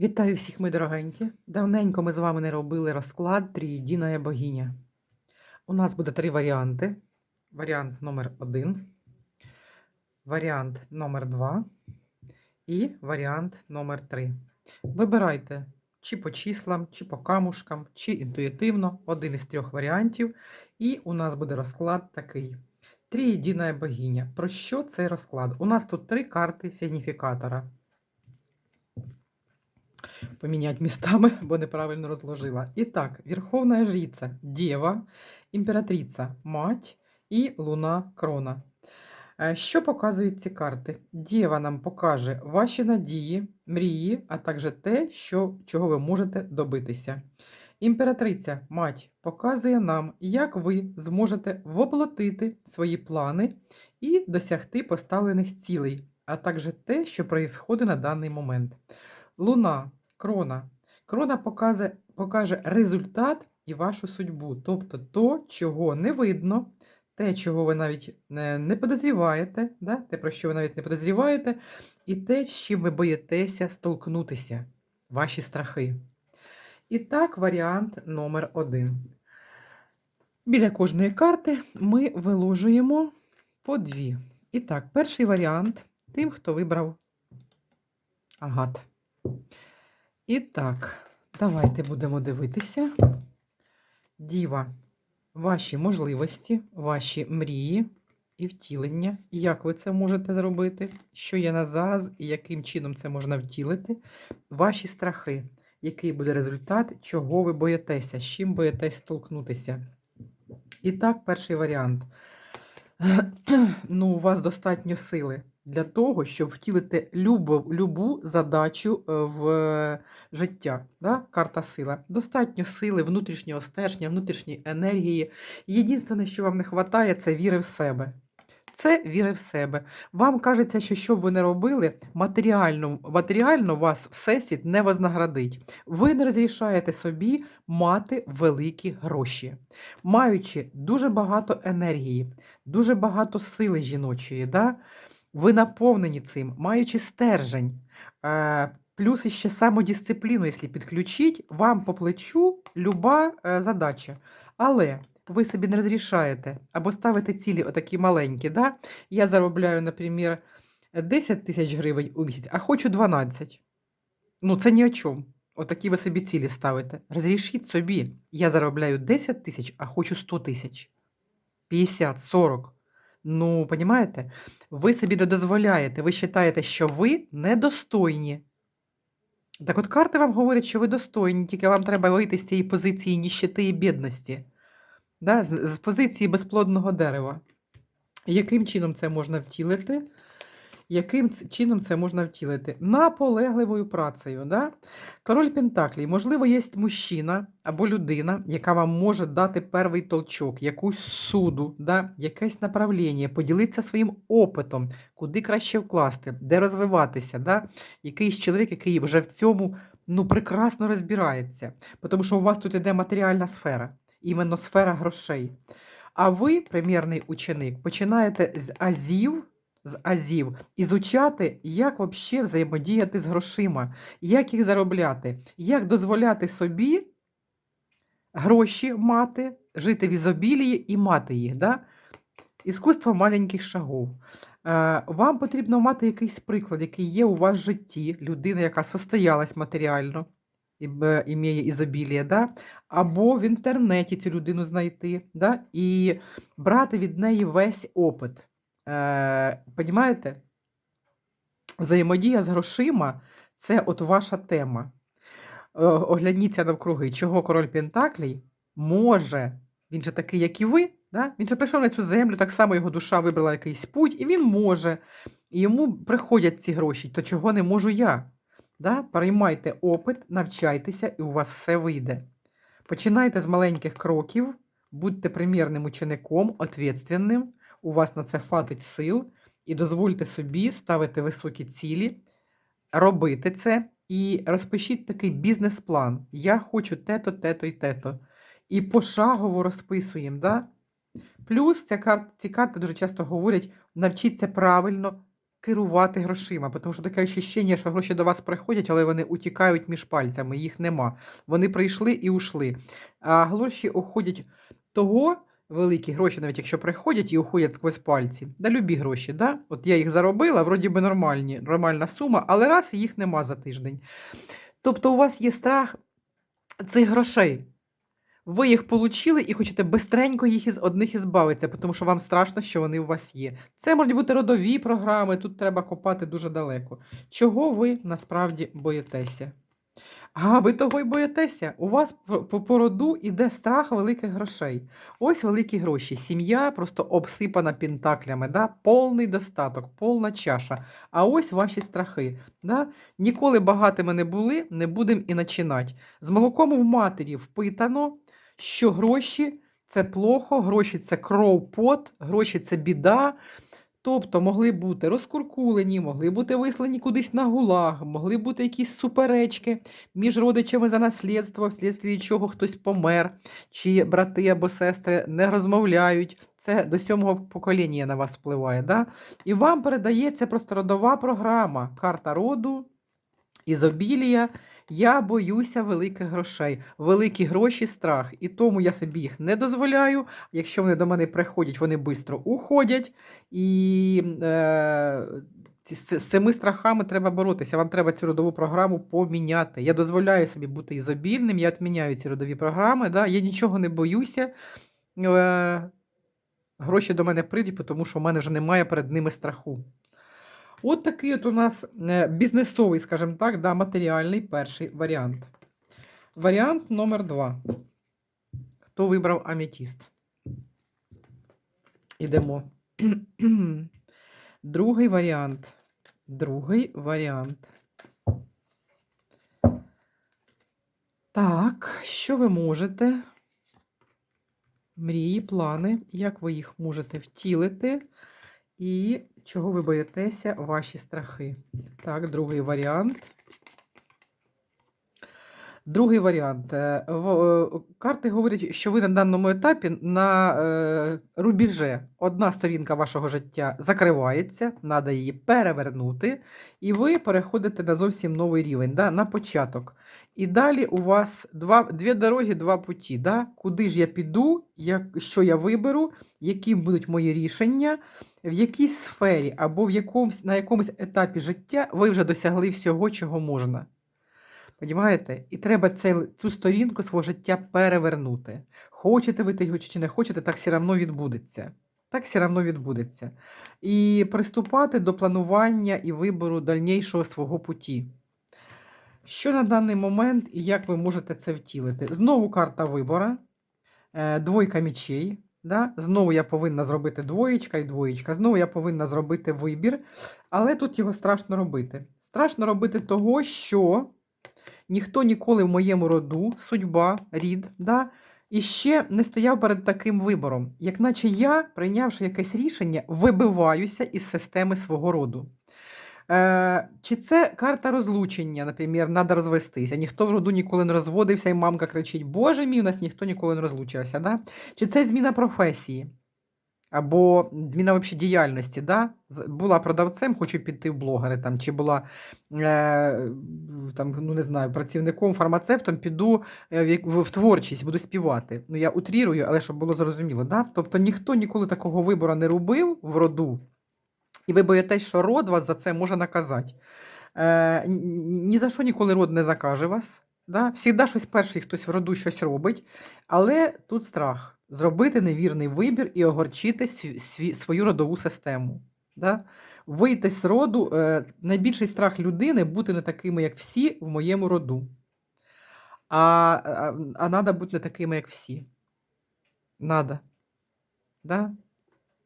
Вітаю всіх, мої дорогенькі. Давненько ми з вами не робили розклад Трієдиная богиня. У нас буде три варіанти. Варіант номер один, варіант номер два і варіант номер три. Вибирайте чи по числам, чи по камушкам, чи інтуїтивно один із трьох варіантів. І у нас буде розклад такий. Трієдиная богиня. Про що цей розклад? У нас тут три карти сигніфікатора поменять местами, бо неправильно розложила. Итак, Верховная Жрица, Дева, Імператриця, Мать і Луна Крона. Е, Що показують ці карти? Дєва нам покаже ваші надії, мрії, а також те, що, чого ви можете добитися. Імператриця, мать, показує нам, як ви зможете воплотити свої плани і досягти поставлених цілей, а також те, що відбувається на даний момент. Луна, крона. Крона покаже, покаже результат і вашу судьбу, тобто то, чого не видно, те, чого ви навіть не, подозріваєте, да? те, про що ви навіть не подозріваєте, і те, з чим ви боїтеся столкнутися, ваші страхи. І так, варіант номер один. Біля кожної карти ми виложуємо по дві. І так, перший варіант тим, хто вибрав агат. І так, давайте будемо дивитися. Діва, ваші можливості, ваші мрії і втілення. Як ви це можете зробити? Що є на зараз і яким чином це можна втілити? Ваші страхи. Який буде результат, чого ви боїтеся, з чим боїтесь столкнутися? І так, перший варіант. Ну, у вас достатньо сили для того, щоб втілити любу, любу задачу е, в життя. Да? Карта сила. Достатньо сили, внутрішнього стержня, внутрішньої енергії. Єдине, що вам не вистачає, це віри в себе. Це віри в себе. Вам кажеться, що що б ви не робили, матеріально, матеріально вас всесвіт не вознаградить. Ви не розрішаєте собі мати великі гроші, маючи дуже багато енергії, дуже багато сили жіночої. Да? Ви наповнені цим, маючи стержень, е, плюс іще самодисципліну, якщо підключить, вам по плечу люба е, задача. Але ви собі не розрішаєте або ставите цілі отакі маленькі. Да? Я заробляю, наприклад, 10 тисяч гривень у місяць, а хочу 12. Ну, це ні о чому. Отакі ви собі цілі ставите. Розрішіть собі, я заробляю 10 тисяч, а хочу 100 тисяч. 50, 40. Ну, понімаєте? Ви собі не дозволяєте, ви вважаєте, що ви недостойні. Так от карти вам говорять, що ви достойні, тільки вам треба вийти з цієї позиції ніщити і бідності, да? з, з позиції безплодного дерева. Яким чином це можна втілити? Яким чином це можна втілити? Наполегливою працею. Да? Король Пентаклій, можливо, є мужчина або людина, яка вам може дати перший толчок, якусь суду, да? якесь направлення, поділитися своїм опитом, куди краще вкласти, де розвиватися. Да? Якийсь чоловік, який вже в цьому ну, прекрасно розбирається, тому що у вас тут іде матеріальна сфера, іменно сфера грошей. А ви, примірний ученик, починаєте з азів з азів, ізучати, як взагалі взаємодіяти з грошима, як їх заробляти, як дозволяти собі гроші мати, жити в ізобілії і мати їх. Да? Іскусство маленьких шагов. Е, Вам потрібно мати якийсь приклад, який є у вас в житті, людина, яка состоялась матеріально, і імеє ізобілія, да? або в інтернеті цю людину знайти, да? і брати від неї весь опит. Е? Взаємодія з грошима це от ваша тема. Е, Огляніться навкруги, чого король Пентаклій може, він же такий, як і ви, да? він же прийшов на цю землю, так само його душа вибрала якийсь путь, і він може. І йому приходять ці гроші, то чого не можу я. Да? Переймайте опит, навчайтеся, і у вас все вийде. Починайте з маленьких кроків, будьте примірним учеником, ответственним, у вас на це хватить сил, і дозвольте собі ставити високі цілі, робити це і розпишіть такий бізнес-план. Я хочу те-то, те-то і те-то. І пошагово розписуємо. Да? Плюс ця кар... ці карти дуже часто говорять: навчіться правильно керувати грошима, тому що таке ощущення, що гроші до вас приходять, але вони утікають між пальцями, їх нема. Вони прийшли і ушли. А гроші уходять того, великі гроші, навіть якщо приходять і уходять сквозь пальці. Да, любі гроші, да? От я їх заробила, вроді би нормальні, нормальна сума, але раз їх нема за тиждень. Тобто у вас є страх цих грошей. Ви їх получили і хочете бистренько їх із одних ізбавитися, тому що вам страшно, що вони у вас є. Це можуть бути родові програми, тут треба копати дуже далеко. Чого ви насправді боїтеся? А ви того й боїтеся. У вас по, по по іде страх великих грошей. Ось великі гроші. Сім'я просто обсипана пентаклями, да? повний достаток, повна чаша. А ось ваші страхи. Да? Ніколи багатими не були, не будемо і починати. З молоком в матері впитано, що гроші це плохо, гроші це кров, пот, гроші це біда. Тобто могли бути розкуркулені, могли бути вислані кудись на гулаг, могли бути якісь суперечки між родичами за наслідство, вслідстві чого хтось помер, чи брати або сестри не розмовляють. Це до сьомого покоління на вас впливає. Да? І вам передається просто родова програма, карта роду, ізобілія. Я боюся великих грошей, великі гроші страх. І тому я собі їх не дозволяю. Якщо вони до мене приходять, вони швидко уходять. І е, з цими страхами треба боротися. Вам треба цю родову програму поміняти. Я дозволяю собі бути ізобільним, я відміняю ці родові програми. Да? Я нічого не боюся. Е, гроші до мене прийдуть, тому що в мене вже немає перед ними страху. От такий от у нас е, бізнесовий, скажімо так, да, матеріальний перший варіант. Варіант номер два. Хто вибрав аметіст? Ідемо. Другий варіант. Другий варіант. Так, що ви можете? Мрії, плани, як ви їх можете втілити, і чого ви боїтеся, ваші страхи. Так, другий варіант. Другий варіант. Е, е, Карти говорять, що ви на даному етапі на е, рубіже. Одна сторінка вашого життя закривається, треба її перевернути, і ви переходите на зовсім новий рівень, да, на початок. І далі у вас два, дві дороги, два путі. Да? Куди ж я піду, як, що я виберу, які будуть мої рішення, в якій сфері або в якомусь, на якомусь етапі життя ви вже досягли всього, чого можна. Понімаєте? І треба цей, цю сторінку свого життя перевернути. Хочете ви того чи не хочете, так все одно відбудеться. Так все одно відбудеться. І приступати до планування і вибору дальнішого свого путі. Що на даний момент і як ви можете це втілити? Знову карта вибора, е, двойка мічей. Да? Знову я повинна зробити двоєчка і двоєчка. Знову я повинна зробити вибір, але тут його страшно робити. Страшно робити того, що ніхто ніколи в моєму роду, судьба, рід, да, і ще не стояв перед таким вибором, як наче я, прийнявши якесь рішення, вибиваюся із системи свого роду. Е, чи це карта розлучення, наприклад, треба розвестися. Ніхто в роду ніколи не розводився, і мамка кричить: Боже мій, у нас ніхто ніколи не розлучився. Да? Чи це зміна професії? Або зміна взагалі діяльності, да? Була продавцем, хочу піти в блогери, там, чи була е, там, ну, не знаю, працівником, фармацевтом, піду е, в, в, в творчість, буду співати. Ну, я утрірую, але щоб було зрозуміло. Да? Тобто ніхто ніколи такого вибору не робив в роду, і ви боїтесь, що род вас за це може наказати. Е, ні- за що ніколи род не накаже вас. Да? Всігда щось перший хтось в роду щось робить, але тут страх зробити невірний вибір і огорчити сві- сві- свою родову систему. Да? Вийти з роду, е, найбільший страх людини бути не такими, як всі в моєму роду. А, а, а надо бути не такими, як всі. Надо. Да?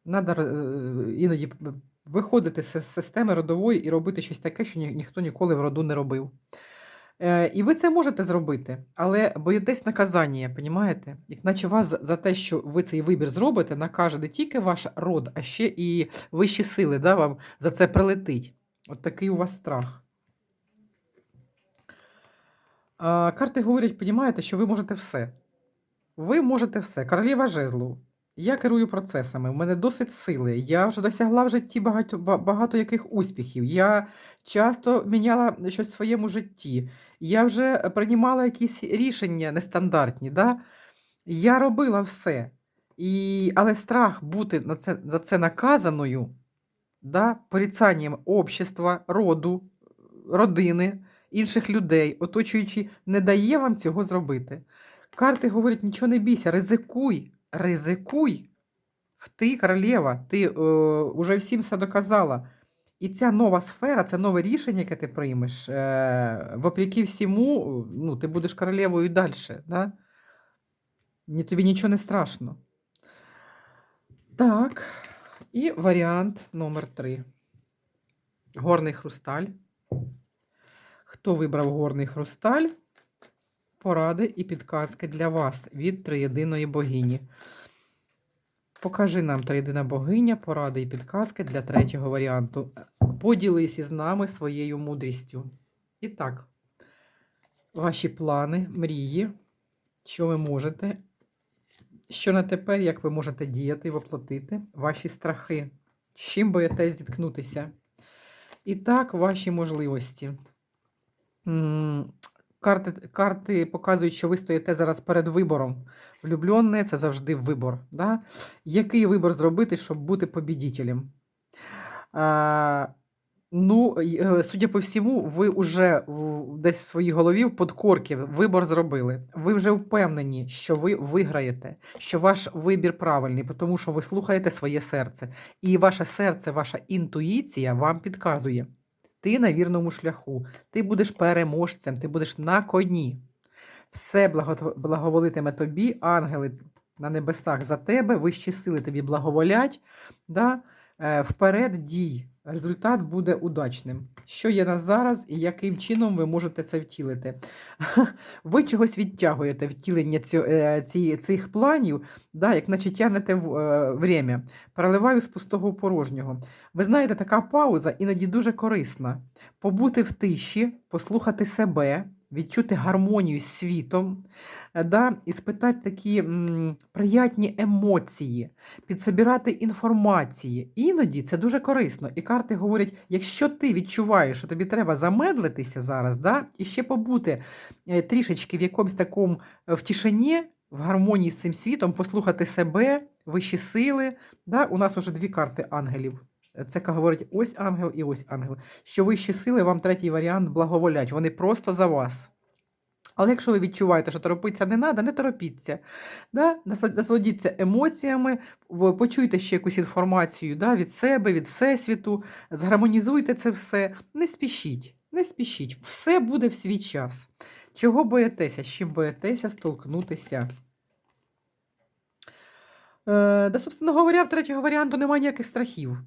Надо е, іноді виходити з системи родової і робити щось таке, що ні, ніхто ніколи в роду не робив. Е, і ви це можете зробити, але боїтесь наказання, понімаєте? Як наче вас за- те, що ви цей вибір зробите, накаже не тільки ваш род, а ще і вищі сили, да, вам за це прилетить. От такий у вас страх. Карти говорять, понімаєте, що ви можете все. Ви можете все. Королева жезлу. Я керую процесами, в мене досить сили. Я вже досягла в житті багато, багато яких успіхів. Я часто міняла щось в своєму житті. Я вже приймала якісь рішення нестандартні. Да? Я робила все. І... Але страх бути на це, за це наказаною, да? порицанням общества, роду, родини, інших людей, оточуючи, не дає вам цього зробити. Карти говорять, нічого не бійся, ризикуй, ризикуй. Ти королева, ти е, уже всім все доказала. І ця нова сфера, це нове рішення, яке ти приймеш, е, вопреки всьому, ну, ти будеш королевою далі. Да? Ні, тобі нічого не страшно. Так, і варіант номер три. Горний хрусталь. Хто вибрав горний хрусталь? Поради і підказки для вас від триєдиної богині. Покажи нам триєдина богиня, поради і підказки для третього варіанту. Поділись із нами своєю мудрістю. І так, ваші плани, мрії, що ви можете, що на тепер, як ви можете діяти і воплотити, ваші страхи, з чим боїтесь зіткнутися. І так, ваші можливості. Карти, карти показують, що ви стоїте зараз перед вибором. Влюбленне це завжди вибор. Да? Який вибор зробити, щоб бути побідітелем? А, ну, е, судя по всьому, ви вже десь в своїй голові в подкорки вибор зробили. Ви вже впевнені, що ви виграєте, що ваш вибір правильний, тому що ви слухаєте своє серце. І ваше серце, ваша інтуїція вам підказує. Ти на вірному шляху, ти будеш переможцем, ти будеш на коні. Все благоволитиме тобі, ангели на небесах за тебе, вищі сили тобі благоволять. Да? Е, Вперед дій. Результат буде удачним. Що є на зараз і яким чином ви можете це втілити? Ви чогось відтягуєте втілення е, цих планів, да, як наче тягнете в, е. Переливаю з пустого порожнього. Ви знаєте, така пауза іноді дуже корисна. Побути в тиші, послухати себе, відчути гармонію з світом, е, да, і спитати такі м, приятні емоції, підсобирати інформації. Іноді це дуже корисно. І карти говорять: якщо ти відчуваєш, що тобі треба замедлитися зараз, да, і ще побути е, трішечки в якомусь такому е, в тишині, в гармонії з цим світом, послухати себе, вищі сили. Да, у нас вже дві карти ангелів. Це говорить ось ангел і ось ангел. Що вищі сили вам третій варіант благоволять. Вони просто за вас. Але якщо ви відчуваєте, що торопитися не треба, не торопіться. Да? Насла- Насолодіться емоціями, почуйте ще якусь інформацію да? від себе, від Всесвіту, згармонізуйте це все. Не спішіть, не спішіть. Все буде в свій час. Чого боїтеся? З чим боїтеся столкнутися? Е, да, собственно говоря, в третього варіанту немає ніяких страхів.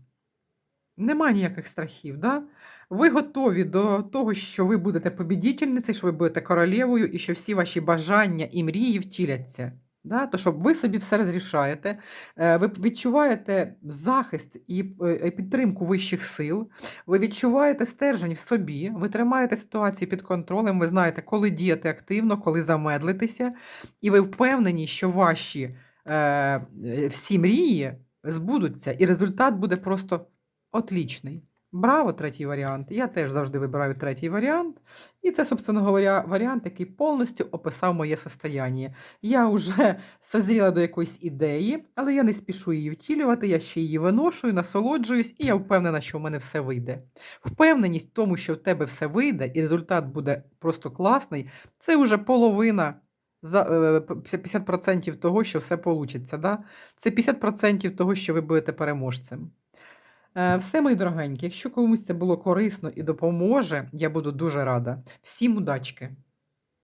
Нема ніяких страхів. Да? Ви готові до того, що ви будете побідітельницею, що ви будете королевою і що всі ваші бажання і мрії втіляться. Да? То, що ви собі все розрішаєте, е, ви відчуваєте захист і е, підтримку вищих сил, ви відчуваєте стержень в собі, ви тримаєте ситуацію під контролем, ви знаєте, коли діяти активно, коли замедлитися, і ви впевнені, що ваші е, всі мрії збудуться, і результат буде просто отлічний. Браво, третій варіант. Я теж завжди вибираю третій варіант. І це, собственно говоря, варіант, який повністю описав моє состояння. Я вже созріла до якоїсь ідеї, але я не спішу її втілювати, я ще її виношую, насолоджуюсь, і я впевнена, що в мене все вийде. Впевненість в тому, що в тебе все вийде, і результат буде просто класний, це вже половина. За е, 50% того, що все вийде. Да? Це 50% того, що ви будете переможцем. Е, Все, мої дорогенькі, якщо комусь це було корисно і допоможе, я буду дуже рада. Всім удачки!